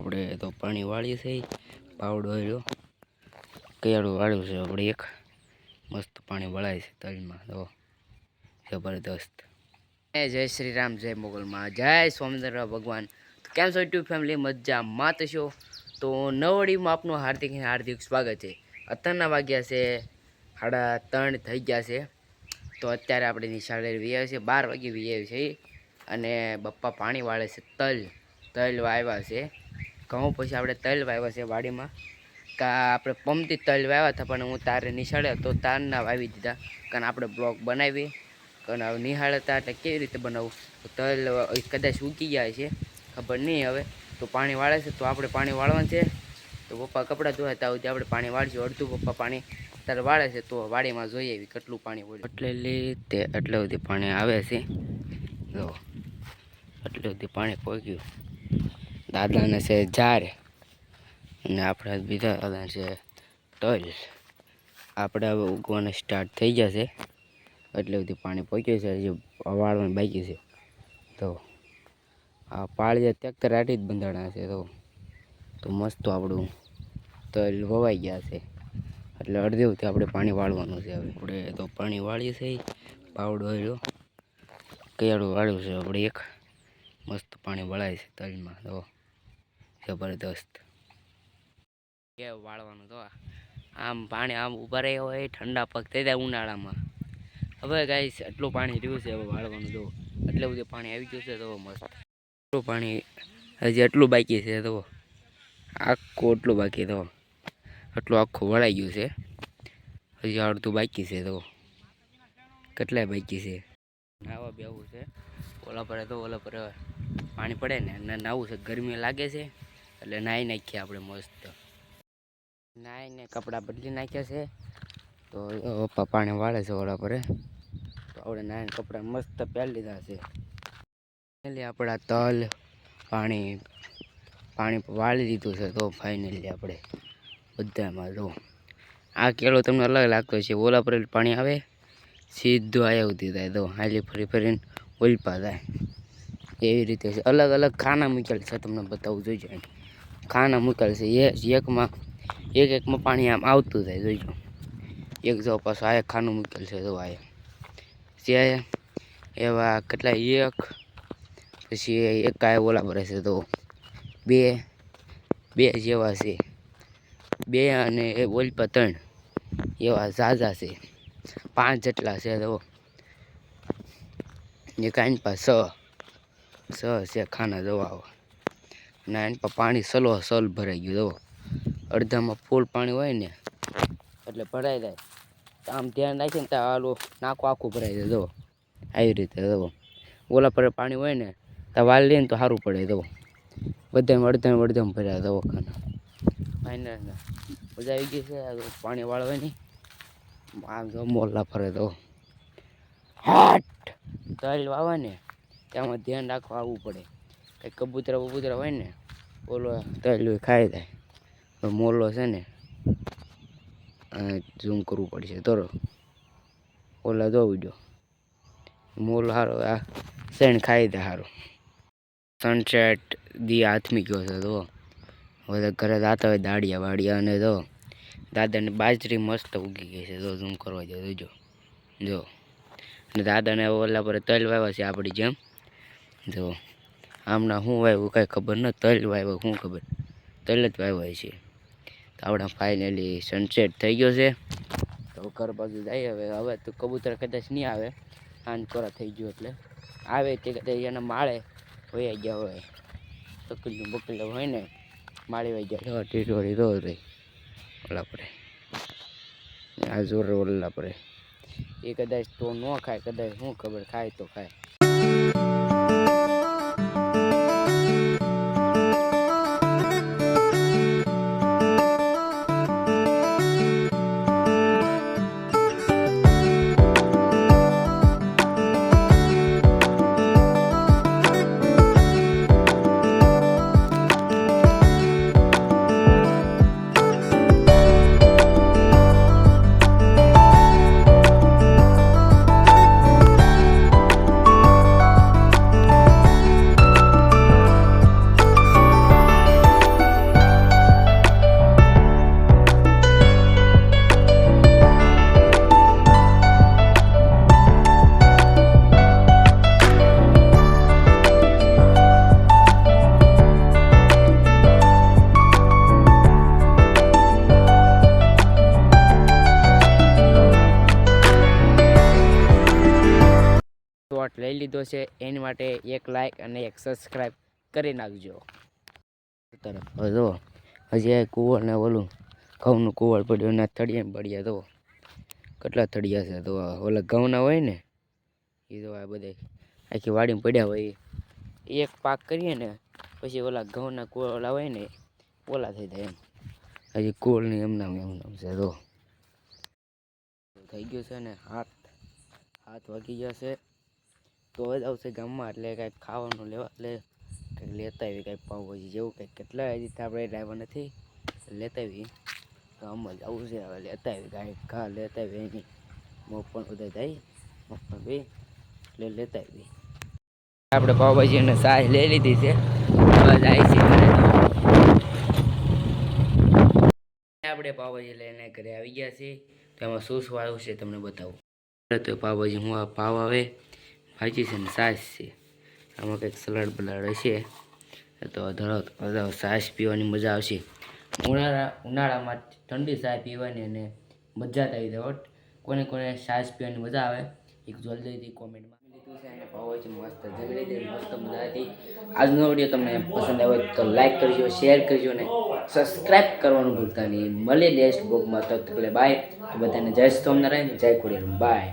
આપણે તો પાણી વાળીએ છીએ પાવડો રહ્યો કયાળું વાળ્યું છે આપણે એક. મસ્ત પાણી વળાય છે તલમાં તો જબરદસ્ત. એ જય શ્રી રામ, જય મોગલમાં, જય સ્વામિનારાયણ ભગવાન. કેમ છો યુટ્યુબ ફેમિલી મજા માત છો? તો નવડીમાં આપનું હાર્દિક હાર્દિક સ્વાગત છે. અત્યારના વાગ્યા છે સાડા ત્રણ થઈ ગયા છે. તો અત્યારે આપણે નિશાળે વી છે બાર વાગે વી છે અને બપ્પા પાણી વાળે છે, તલ. તલ વાવ્યા છે. ઘઉં પછી આપણે તલ વાવ્યા છે વાડીમાં. કા આપણે પંપથી તલ વાવ્યા હતા, પણ હું તારે નિશાળે તો તારના વાવી દીધા. કારણ આપણે બ્લોક બનાવી, કારણ હવે નિહાળતા એટલે કેવી રીતે બનાવવું તલ કદાચ ઉગી જાય છે, ખબર નહીં હવે. તો પાણી વાળે છે, તો આપણે પાણી વાળવાનું છે. તો પપ્પા કપડાં ધોયા હતા, સુધી આપણે પાણી વાળશું, અડધું પપ્પા પાણી ત્યારે વાળે છે, તો વાડીમાં જોઈએ એવી કેટલું પાણી વળ્યું. એટલે તે એટલે સુધી પાણી આવે છે. જો, એટલે સુધી પાણી પહોંચ્યું દાદાને છે ઝાર અને આપણા બીજા દાદા છે તલ. આપણે હવે ઉગવાના સ્ટાર્ટ થઈ જશે એટલે બધી પાણી પહોંચ્યું છે, હજી વાળવાની બાકી છે. તો આ પાળીએ ટ્રેક્ટર આટી જ બંધાણા છે તો તો મસ્ત આપણું તલ વવાઈ ગયા છે. એટલે અડધેવથી આપણે પાણી વાળવાનું છે હવે. આપણે તો પાણી વાળીએ છીએ, પાવડો રહ્યો કયાળું વાળ્યું છે, આપણે એક મસ્ત પાણી વળાય છે તલમાં. તો જબરદસ્ત. કે વાળવાનું તો આમ પાણી આમ ઊભા રહ્યા હોય, ઠંડા પગ થઈ જાય ઉનાળામાં. હવે ગાઈસ એટલું પાણી રહ્યું છે, હવે વાળવાનું તો એટલે બધું પાણી આવી ગયું છે તો મસ્ત. એટલું પાણી હજી એટલું બાકી છે તો આખું એટલું બાકી તો એટલું આખું વળાઈ ગયું છે. હજી અડધું બાકી છે તો કેટલાય બાકી છે? નાવા બેવું છે. ઓલા પર તો ઓલા પર પાણી પડે ને નાવું છે, ગરમી લાગે છે. એટલે નાહી નાખીએ આપણે મસ્ત. નાહીને કપડાં બદલી નાખ્યા છે. તો પપ્પા પાણી વાળે છે ઓલા પર તો આપણે નાહીને કપડાં મસ્ત પહેરી લીધા છે. ફાઇનલી આપણા તલ, પાણી પાણી વાળી દીધું છે, તો ફાઇનલી આપણે બધામાં જો. આ કેળો તમને અલગ લાગતો છે ઓલા પર પાણી આવે, સીધું આયા ઉધી થાય. તો હાલી ફરી ફરીને ઓલપા થાય. એવી રીતે અલગ અલગ ખાના મૂકેલ છે, તમને બતાવવું અહીં. ખાના મૂકેલ છે. એ એકમાં, એક એકમાં પાણી આમ આવતું થાય જોઈજો એક જો પાછું આ ખાનું મૂકેલ છે, જો આ છે એવા કેટલા એક, પછી એક કાંઈ ઓલા ભરે છે તો બે બે જેવા છે. બે અને એ ઓલપા ત્રણ એવા ઝાઝા છે. પાંચ જેટલા છે તો એ કાંઈ પાસે છ છ છે ખાના દવાઓ ને એને પાણી સલો સલ ભરાઈ ગયું, જુઓ. અડધામાં ફૂલ પાણી હોય ને, એટલે ભરાઈ જાય. આમ ધ્યાન રાખીને તો આલું નાખું, આખું ભરાઈ જાય, જુઓ. આવી રીતે, જુઓ. ઓલા પર પાણી હોય ને, તો વાલ લઈને તો સારું પડે, જુઓ. બધામાં અડધામાં અડધામાં ભર્યા દવાખાના ખાના. ફાઇનલ મજા આવી ગઈ છે પાણી વાળવાની. આમ જો મોરલા ફરે તો હાટ! તલ વાવે ને તેમાં ધ્યાન રાખવા આવવું પડે. કંઈક કબૂતરા બબૂતરા હોય ને, ઓલો તળ્યું ખાઈ જાય. મોલો છે ને ઝૂમ કરવું પડશે. તરો, ઓલા જો. મોલ સારો આ શેણ ખાઈ દે સારો સનસેટ દી હાથમી ગયો છે તો હવે ઘરે જાતા હોય દાડિયા વાડિયા અને જો, દાદાને બાજરી મસ્ત ઉગી ગઈ છે, જો ઝૂમ કરવા જાય જોજો. જો. અને દાદાને ઓલા પર તલ વાવ્યા છે આપણી જેમ. જો. આમના શું વાવ્યું કાંઈ ખબર ન, તલ વાવ્યો શું ખબર? તલ જ વાવ્યા છે. તો આપણા ફાઇનલી સનસેટ થઈ ગયો છે. તો ઘર બાજુ જાય હવે હવે તો કબૂતર કદાચ નહીં આવે. આન કોરા થઈ ગયો એટલે. આવે તે કદાચ એના માળે વયા ગયા હોય. તકલીફ બકલીફ હોય ને, માળી વહી ગયા. ટીટોળી રો રહી. ઓલા પડે આ જોર ઓલા પડે એ કદાચ તો ન ખાય, કદાચ શું ખબર, ખાય તો ખાય. Bye. લીધો છે, એની માટે એક લાઇક અને એક સબસ્ક્રાઈબ કરી નાખજો. તરફ જો, હજી કુવળ ને ઓલું ઘઉંનું કુવળ પડ્યું ને થળિયા પડ્યા તો કેટલા થળિયા છે તો ઓલા ઘઉંના હોય ને, એ તો આ બધા આખી વાડીમાં પડ્યા હોય એક પાક કરીએ ને, પછી ઓલા ઘઉંના કુવળા હોય ને, ઓલા થઈ જાય એમ. હજી કુવળની એમ નામ એમ નામ છે તો થઈ ગયું છે ને, હાથ હાથ વાગી ગયા છે. તો જ આવશે ગામમાં એટલે કાંઈક ખાવાનું લેવા એટલે કંઈક લેતા આવી કાંઈક પાઉંભાજી જેવું કંઈક. કેટલા આવી તો આપણે ડ્રાઈવર નથી, લેતા આવી જ આવું છે, હવે લેતા આવી કાંઈક ઘા લેતા આવી એની. મોં પણ બધા જાય મોં પણ બે, એટલે લેતા આવી આપણે પાવભાજી અને સાસ લઈ લીધી છે. જાય છે આપણે પાવભાજી લઈને ઘરે આવી ગયા છીએ. તો એમાં શું શું આવ્યું છે, તમને બતાવું. તો પાવભાજી હું આ પાવ આવે છે ને સાસ છે આમાં કંઈક સલાડ બલાડ હશે, તો ધરો સાસ પીવાની મજા આવશે. ઉનાળા, ઉનાળામાં ઠંડી સાસ પીવાની અને મજા જ આવી જાય કોને કોને સાસ પીવાની મજા આવે, એક જલ્દીથી કોમેન્ટમાં લીધું છે અને પાવભાજી મસ્ત, જમી લીધી મસ્ત મજા હતી. આજનો વીડિયો તમને પસંદ આવ્યો તો લાઈક કરજો, શેર કરજો અને સબસ્ક્રાઇબ કરવાનું ભૂલતા નહીં. મળીએ નેક્સ્ટ બ્લોગમાં, તો તકલે બાય. બધાને જય સ્વામિનારાયણ, જય ખોડિયાર, બાય.